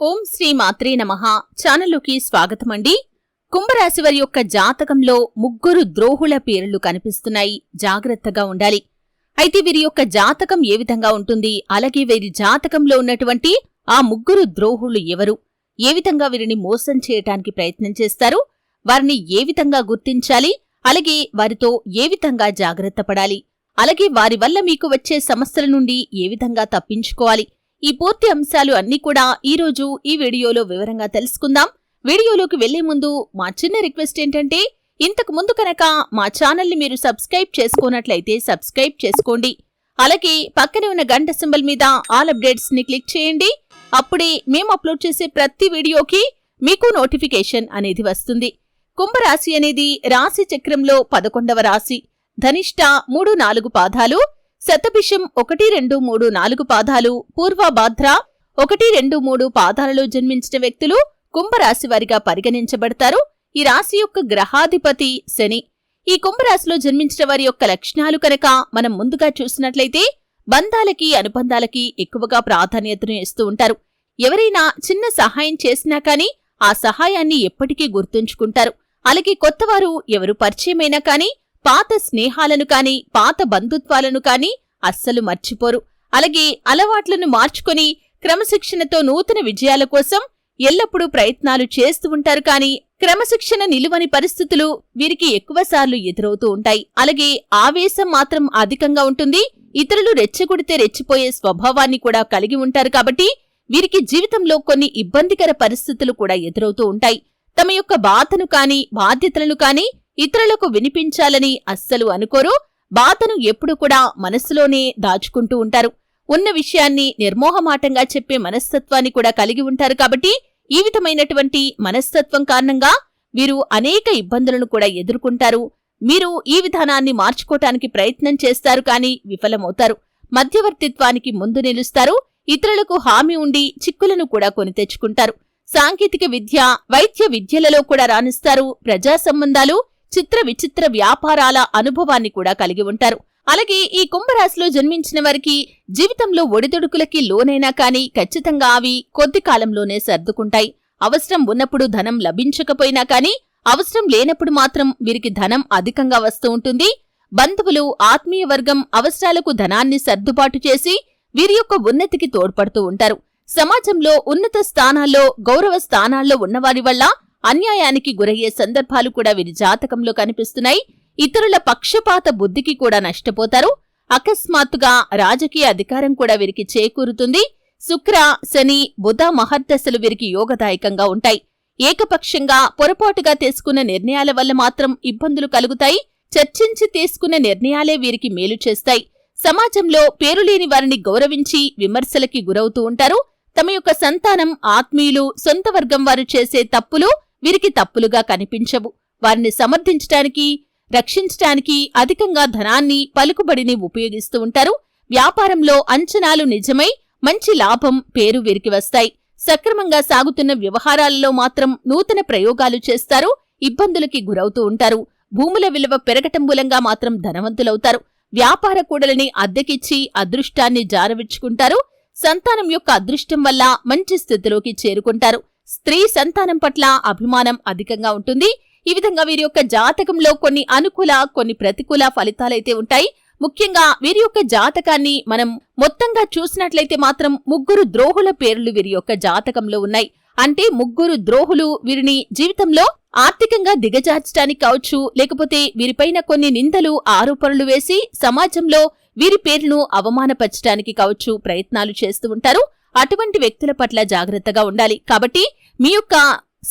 ఓం శ్రీ మాత్రే నమ. ఛానల్లోకి స్వాగతమండి. కుంభరాశి వారి యొక్క జాతకంలో ముగ్గురు ద్రోహుల పేర్లు కనిపిస్తున్నాయి. జాగ్రత్తగా ఉండాలి. అయితే వీరి యొక్క జాతకం ఏ విధంగా ఉంటుంది? అలాగే వీరి జాతకంలో ఉన్నటువంటి ఆ ముగ్గురు ద్రోహులు ఎవరు? ఏ విధంగా వీరిని మోసం చేయటానికి ప్రయత్నం చేస్తారు? వారిని ఏ విధంగా గుర్తించాలి? అలాగే వారితో ఏ విధంగా జాగ్రత్త పడాలి? అలాగే వారి వల్ల మీకు వచ్చే సమస్యల నుండి ఏ విధంగా తప్పించుకోవాలి? ఈ పూర్తి అంశాలు అన్నీ కూడా ఈ రోజు ఈ వీడియోలో వివరంగా తెలుసుకుందాం. వీడియోలోకి వెళ్ళే ముందు మా చిన్న రిక్వెస్ట్ ఏంటంటే ఇంతకు ముందు కనుక మా ఛానల్ని మీరు సబ్స్క్రైబ్ చేసుకోనట్లయితే సబ్స్క్రైబ్ చేసుకోండి. అలాగే పక్కనే ఉన్న గంట సింబల్ మీద ఆల్ అప్డేట్స్ని క్లిక్ చేయండి. అప్పుడే మేము అప్లోడ్ చేసే ప్రతి వీడియోకి మీకు నోటిఫికేషన్ అనేది వస్తుంది. కుంభరాశి అనేది రాశి చక్రంలో పదకొండవ రాశి. ధనిష్ట మూడు నాలుగు పాదాలు శతభిషం ఒకటి రెండు మూడు నాలుగు పాదాలు పూర్వభాద్ర ఒకటి రెండు మూడు పాదాలలో జన్మించిన వ్యక్తులు కుంభరాశి వారిగా పరిగణించబడతారు. ఈ రాశి యొక్క గ్రహాధిపతి శని. ఈ కుంభరాశిలో జన్మించిన వారి యొక్క లక్షణాలు కనుక మనం ముందుగా చూసినట్లయితే బంధాలకి అనుబంధాలకి ఎక్కువగా ప్రాధాన్యతను ఇస్తూ ఉంటారు. ఎవరైనా చిన్న సహాయం చేసినా కానీ ఆ సహాయాన్ని ఎప్పటికీ గుర్తుంచుకుంటారు. అలాగే కొత్తవారు ఎవరు పరిచయమైనా కానీ పాత స్నేహాలను కాని పాత బంధుత్వాలను కాని అస్సలు మర్చిపోరు. అలాగే అలవాట్లను మార్చుకొని క్రమశిక్షణతో నూతన విజయాల కోసం ఎల్లప్పుడూ ప్రయత్నాలు చేస్తూ ఉంటారు కానీ క్రమశిక్షణ నిలువని పరిస్థితులు వీరికి ఎక్కువసార్లు ఎదురవుతూ ఉంటాయి. అలాగే ఆవేశం మాత్రం అధికంగా ఉంటుంది. ఇతరులు రెచ్చగొడితే రెచ్చిపోయే స్వభావాన్ని కూడా కలిగి ఉంటారు కాబట్టి వీరికి జీవితంలో కొన్ని ఇబ్బందికర పరిస్థితులు కూడా ఎదురవుతూ ఉంటాయి. తమ యొక్క బాధను కాని బాధ్యతలను కానీ ఇతరులకు వినిపించాలని అస్సలు అనుకోరు. బాధను ఎప్పుడు కూడా మనస్సులోనే దాచుకుంటూ ఉంటారు. ఉన్న విషయాన్ని నిర్మోహమాటంగా చెప్పే మనస్తత్వాన్ని కూడా కలిగి ఉంటారు కాబట్టి ఈ విధమైనటువంటి మనస్తత్వం కారణంగా వీరు అనేక ఇబ్బందులను కూడా ఎదుర్కొంటారు. మీరు ఈ విధానాన్ని మార్చుకోటానికి ప్రయత్నం చేస్తారు కానీ విఫలమవుతారు. మధ్యవర్తిత్వానికి ముందు నిలుస్తారు. ఇతరులకు హామీ ఉండి చిక్కులను కూడా కొని తెచ్చుకుంటారు. సాంకేతిక విద్య వైద్య విద్యలలో కూడా రాణిస్తారు. ప్రజా సంబంధాలు చిత్ర విచిత్ర వ్యాపారాల అనుభవాన్ని కూడా కలిగి ఉంటారు. అలాగే ఈ కుంభరాశిలో జన్మించిన వారికి జీవితంలో ఒడిదుడుకులకి లోనైనా కాని ఖచ్చితంగా అవి కొద్ది కాలంలోనే సర్దుకుంటాయి. అవసరం ఉన్నప్పుడు ధనం లభించకపోయినా కాని అవసరం లేనప్పుడు మాత్రం వీరికి ధనం అధికంగా వస్తూ ఉంటుంది. బంధువులు ఆత్మీయ వర్గం అవసరాలకు ధనాన్ని సర్దుబాటు చేసి వీరి యొక్క ఉన్నతికి తోడ్పడుతూ ఉంటారు. సమాజంలో ఉన్నత స్థానాల్లో గౌరవ స్థానాల్లో ఉన్నవారి వల్ల అన్యాయానికి గురయ్యే సందర్భాలు కూడా వీరి జాతకంలో కనిపిస్తున్నాయి. ఇతరుల పక్షపాత బుద్ధికి కూడా నష్టపోతారు. అకస్మాత్తుగా రాజకీయ అధికారం కూడా వీరికి చేకూరుతుంది. శుక్ర శని బుధ మహర్దశలు వీరికి యోగదాయకంగా ఉంటాయి. ఏకపక్షంగా పొరపాటుగా తీసుకున్న నిర్ణయాల వల్ల మాత్రం ఇబ్బందులు కలుగుతాయి. చర్చించి తీసుకున్న నిర్ణయాలే వీరికి మేలు చేస్తాయి. సమాజంలో పేరులేని వారిని గౌరవించి విమర్శలకి గురవుతూ ఉంటారు. తమ యొక్క సంతానం ఆత్మీయులు సొంత వర్గం వారు చేసే తప్పులు వీరికి తప్పులుగా కనిపించవు. వారిని సమర్థించటానికి రక్షించటానికి అధికంగా ధనాన్ని పలుకుబడిని ఉపయోగిస్తూ ఉంటారు. వ్యాపారంలో అంచనాలు నిజమై మంచి లాభం పేరు వీరికి వస్తాయి. సక్రమంగా సాగుతున్న వ్యవహారాలలో మాత్రం నూతన ప్రయోగాలు చేస్తారు. ఇబ్బందులకి గురవుతూ ఉంటారు. భూముల విలువ పెరగటం మూలంగా మాత్రం ధనవంతులవుతారు. వ్యాపార కూడలని అద్దెకిచ్చి అదృష్టాన్ని జారవిచ్చుకుంటారు. సంతానం యొక్క అదృష్టం వల్ల మంచి స్థితిలోకి చేరుకుంటారు. స్త్రీ సంతానం పట్ల అభిమానం అధికంగా ఉంటుంది. ఈ విధంగా వీరి యొక్క జాతకంలో కొన్ని అనుకూల కొన్ని ప్రతికూల ఫలితాలైతే ఉంటాయి. ముఖ్యంగా వీరి యొక్క జాతకాన్ని మనం మొత్తంగా చూసినట్లయితే మాత్రం ముగ్గురు ద్రోహుల పేర్లు వీరి యొక్క జాతకంలో ఉన్నాయి. అంటే ముగ్గురు ద్రోహులు వీరిని జీవితంలో ఆర్థికంగా దిగజార్చడానికి కావచ్చు లేకపోతే వీరిపైన కొన్ని నిందలు ఆరోపణలు వేసి సమాజంలో వీరి పేర్లను అవమానపరచడానికి కావచ్చు ప్రయత్నాలు చేస్తూ ఉంటారు. అటువంటి వ్యక్తుల పట్ల జాగ్రత్తగా ఉండాలి. కాబట్టి మీ యొక్క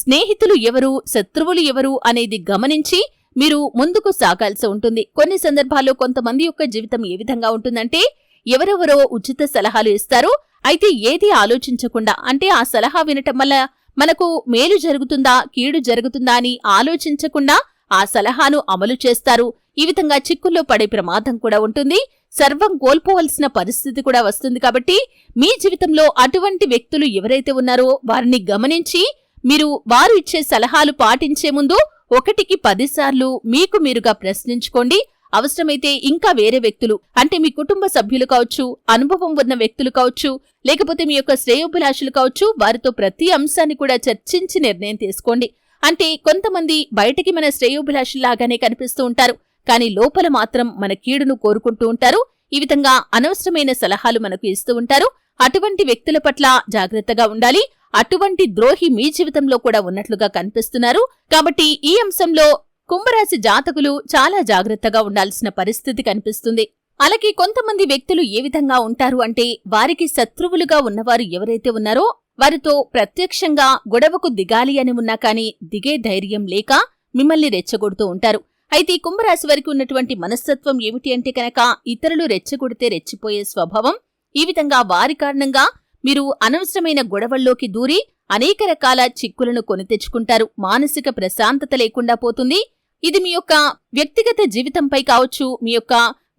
స్నేహితులు ఎవరు శత్రువులు ఎవరు అనేది గమనించి మీరు ముందుకు సాగాల్సి ఉంటుంది. కొన్ని సందర్భాల్లో కొంతమంది యొక్క జీవితం ఏ విధంగా ఉంటుందంటే ఎవరెవరో ఉచిత సలహాలు ఇస్తారు. అయితే ఏది ఆలోచించకుండా అంటే ఆ సలహా వినటం వల్ల మనకు మేలు జరుగుతుందా కీడు జరుగుతుందా అని ఆలోచించకుండా ఆ సలహాను అమలు చేస్తారు. ఈ విధంగా చిక్కుల్లో పడే ప్రమాదం కూడా ఉంటుంది. సర్వం కోల్పోవలసిన పరిస్థితి కూడా వస్తుంది కాబట్టి మీ జీవితంలో అటువంటి వ్యక్తులు ఎవరైతే ఉన్నారో వారిని గమనించి మీరు వారు ఇచ్చే సలహాలు పాటించే ముందు ఒకటికి పదిసార్లు మీకు మీరుగా ప్రశ్నించుకోండి. అవసరమైతే ఇంకా వేరే వ్యక్తులు అంటే మీ కుటుంబ సభ్యులు కావచ్చు అనుభవం ఉన్న వ్యక్తులు కావచ్చు లేకపోతే మీ యొక్క శ్రేయోభిలాషులు కావచ్చు వారితో ప్రతి అంశాన్ని కూడా చర్చించి నిర్ణయం తీసుకోండి. అంటే కొంతమంది బయటికి మన శ్రేయోభిలాషుల్లాగానే కనిపిస్తూ ఉంటారు. కానీ లోపల మాత్రం మన కీడును కోరుకుంటూ ఉంటారు. ఈ విధంగా అనవసరమైన సలహాలు మనకు ఇస్తూ ఉంటారు. అటువంటి వ్యక్తుల పట్ల జాగ్రత్తగా ఉండాలి. అటువంటి ద్రోహి మీ జీవితంలో కూడా ఉన్నట్లుగా కనిపిస్తున్నారు. కాబట్టి ఈ అంశంలో కుంభరాశి జాతకులు చాలా జాగ్రత్తగా ఉండాల్సిన పరిస్థితి కనిపిస్తుంది. అలాగే కొంతమంది వ్యక్తులు ఏ విధంగా ఉంటారు అంటే వారికి శత్రువులుగా ఉన్నవారు ఎవరైతే ఉన్నారో వారితో ప్రత్యక్షంగా గొడవకు దిగాలి అని ఉన్నా కానీ దిగే ధైర్యం లేక మిమ్మల్ని రెచ్చగొడుతూ ఉంటారు. అయితే కుంభరాశి వారికి ఉన్నటువంటి మనస్తత్వం ఏమిటి అంటే కనుక ఇతరులు రెచ్చగొడితే రెచ్చిపోయే స్వభావం ఈ విధంగా వారి కారణంగా మీరు అనవసరమైన గొడవల్లోకి దూరి అనేక రకాల చిక్కులను కొని తెచ్చుకుంటారు. మానసిక ప్రశాంతత లేకుండా పోతుంది. ఇది మీ యొక్క వ్యక్తిగత జీవితంపై కావచ్చు మీ యొక్క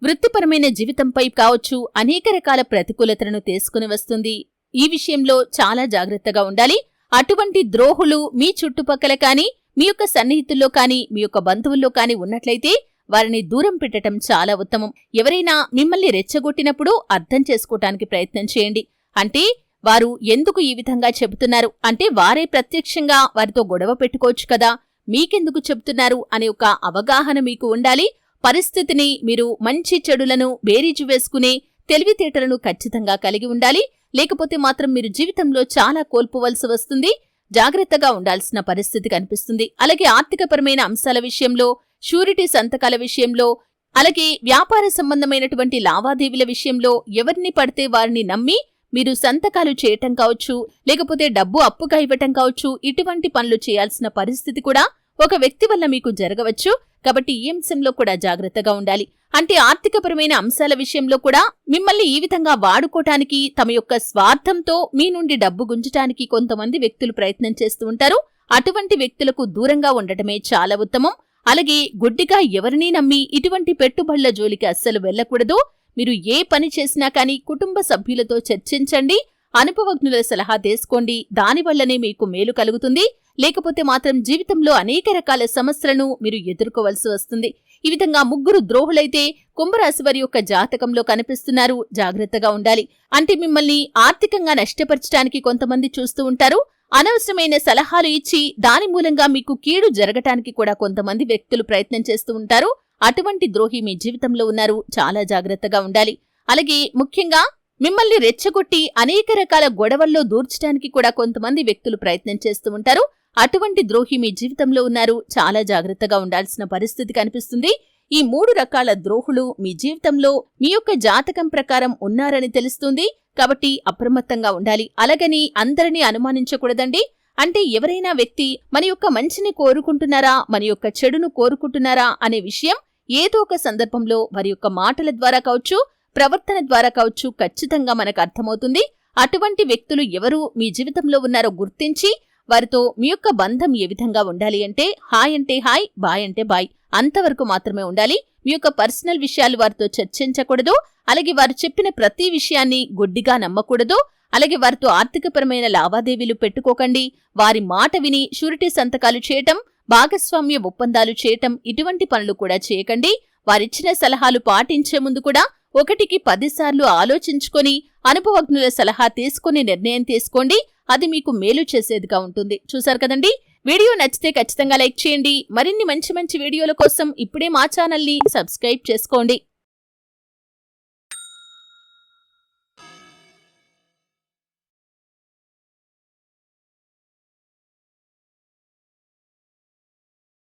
వృత్తిపరమైన జీవితంపై కావచ్చు అనేక రకాల ప్రతికూలతలను తీసుకుని వస్తుంది. ఈ విషయంలో చాలా జాగ్రత్తగా ఉండాలి. అటువంటి ద్రోహులు మీ చుట్టుపక్కల కానీ మీ యొక్క సన్నిహితుల్లో కానీ మీ యొక్క బంధువుల్లో కానీ ఉన్నట్లయితే వారిని దూరం పెట్టడం చాలా ఉత్తమం. ఎవరైనా మిమ్మల్ని రెచ్చగొట్టినప్పుడు అర్థం చేసుకోవటానికి ప్రయత్నం చేయండి. అంటే వారు ఎందుకు ఈ విధంగా చెబుతున్నారు? అంటే వారే ప్రత్యక్షంగా వారితో గొడవ పెట్టుకోవచ్చు కదా. మీకెందుకు చెబుతున్నారు? అనే ఒక అవగాహన మీకు ఉండాలి. పరిస్థితిని మీరు మంచి చెడులను బేరీజు వేసుకునే తెలివితేటలను ఖచ్చితంగా కలిగి ఉండాలి. లేకపోతే మాత్రం మీరు జీవితంలో చాలా కోల్పోవలసి వస్తుంది. జాగ్రత్తగా ఉండాల్సిన పరిస్థితి కనిపిస్తుంది. అలాగే ఆర్థికపరమైన అంశాల విషయంలో షూరిటీ సంతకాల విషయంలో అలాగే వ్యాపార సంబంధమైనటువంటి లావాదేవీల విషయంలో ఎవరిని పడితే వారిని నమ్మి మీరు సంతకాలు చేయటం కావచ్చు లేకపోతే డబ్బు అప్పుగా ఇవ్వటం కావచ్చు ఇటువంటి పనులు చేయాల్సిన పరిస్థితి కూడా ఒక వ్యక్తి వల్ల మీకు జరగవచ్చు. కాబట్టి ఈ అంశంలో కూడా జాగ్రత్తగా ఉండాలి. అంటే ఆర్థికపరమైన అంశాల విషయంలో కూడా మిమ్మల్ని ఈ విధంగా వాడుకోటానికి తమ యొక్క స్వార్థంతో మీ నుండి డబ్బు గుంజటానికి కొంతమంది వ్యక్తులు ప్రయత్నం చేస్తూ ఉంటారు. అటువంటి వ్యక్తులకు దూరంగా ఉండటమే చాలా ఉత్తమం. అలాగే గుడ్డిగా ఎవరినీ నమ్మి ఇటువంటి పెట్టుబడుల జోలికి అస్సలు వెళ్ళకూడదు మీరు ఏ పని చేసినా కానీ కుటుంబ సభ్యులతో చర్చించండి. అనుభవజ్ఞుల సలహా తీసుకోండి. దానివల్లనే మీకు మేలు కలుగుతుంది. లేకపోతే మాత్రం జీవితంలో అనేక రకాల సమస్యలను మీరు ఎదుర్కోవలసి వస్తుంది. ఈ విధంగా ముగ్గురు ద్రోహులైతే కుంభరాశి వారి యొక్క జాతకంలో కనిపిస్తున్నారు. జాగ్రత్తగా ఉండాలి. అంటే మిమ్మల్ని ఆర్థికంగా నష్టపరచడానికి కొంతమంది చూస్తూ ఉంటారు. అనవసరమైన సలహాలు ఇచ్చి దాని మూలంగా మీకు కీడు జరగటానికి కూడా కొంతమంది వ్యక్తులు ప్రయత్నం చేస్తూ ఉంటారు. అటువంటి ద్రోహి మీ జీవితంలో ఉన్నారు. చాలా జాగ్రత్తగా ఉండాలి. అలాగే ముఖ్యంగా మిమ్మల్ని రెచ్చగొట్టి అనేక రకాల గొడవల్లో దూర్చడానికి కూడా కొంతమంది వ్యక్తులు ప్రయత్నం చేస్తూ ఉంటారు. అటువంటి ద్రోహి మీ జీవితంలో ఉన్నారు. చాలా జాగ్రత్తగా ఉండాల్సిన పరిస్థితి కనిపిస్తుంది. ఈ మూడు రకాల ద్రోహులు మీ జీవితంలో మీ యొక్క జాతకం ప్రకారం ఉన్నారని తెలుస్తుంది. కాబట్టి అప్రమత్తంగా ఉండాలి. అలాగని అందరినీ అనుమానించకూడదండి. అంటే ఎవరైనా వ్యక్తి మన యొక్క మంచిని కోరుకుంటున్నారా మన యొక్క చెడును కోరుకుంటున్నారా అనే విషయం ఏదో ఒక సందర్భంలో వారి యొక్క మాటల ద్వారా కావచ్చు ప్రవర్తన ద్వారా కావచ్చు ఖచ్చితంగా మనకు అర్థమవుతుంది. అటువంటి వ్యక్తులు ఎవరు? మీ జీవితంలో ఉన్నారో గుర్తించి వారితో మీ యొక్క బంధం ఏ విధంగా ఉండాలి అంటే హాయ్ అంటే హాయ్ బాయ్ అంటే బాయ్ అంతవరకు మాత్రమే ఉండాలి. మీ యొక్క పర్సనల్ విషయాలు వారితో చర్చించకూడదు. అలాగే వారు చెప్పిన ప్రతి విషయాన్ని గుడ్డిగా నమ్మకూడదు. అలాగే వారితో ఆర్థికపరమైన లావాదేవీలు పెట్టుకోకండి. వారి మాట విని షూరిటీ సంతకాలు చేయటం భాగస్వామ్య ఒప్పందాలు చేయటం ఇటువంటి పనులు కూడా చేయకండి. వారిచ్చిన సలహాలు పాటించే ముందు కూడా ఒకటికి పదిసార్లు ఆలోచించుకొని అనుభవజ్ఞుల సలహా తీసుకుని నిర్ణయం తీసుకోండి. అది మీకు మేలు చేసేదిగా ఉంటుంది. చూసారు కదండి? వీడియో నచ్చితే ఖచ్చితంగా లైక్ చేయండి. మరిన్ని మంచి మంచి వీడియోల కోసం ఇప్పుడే మా ఛానల్ని సబ్స్క్రైబ్ చేసుకోండి.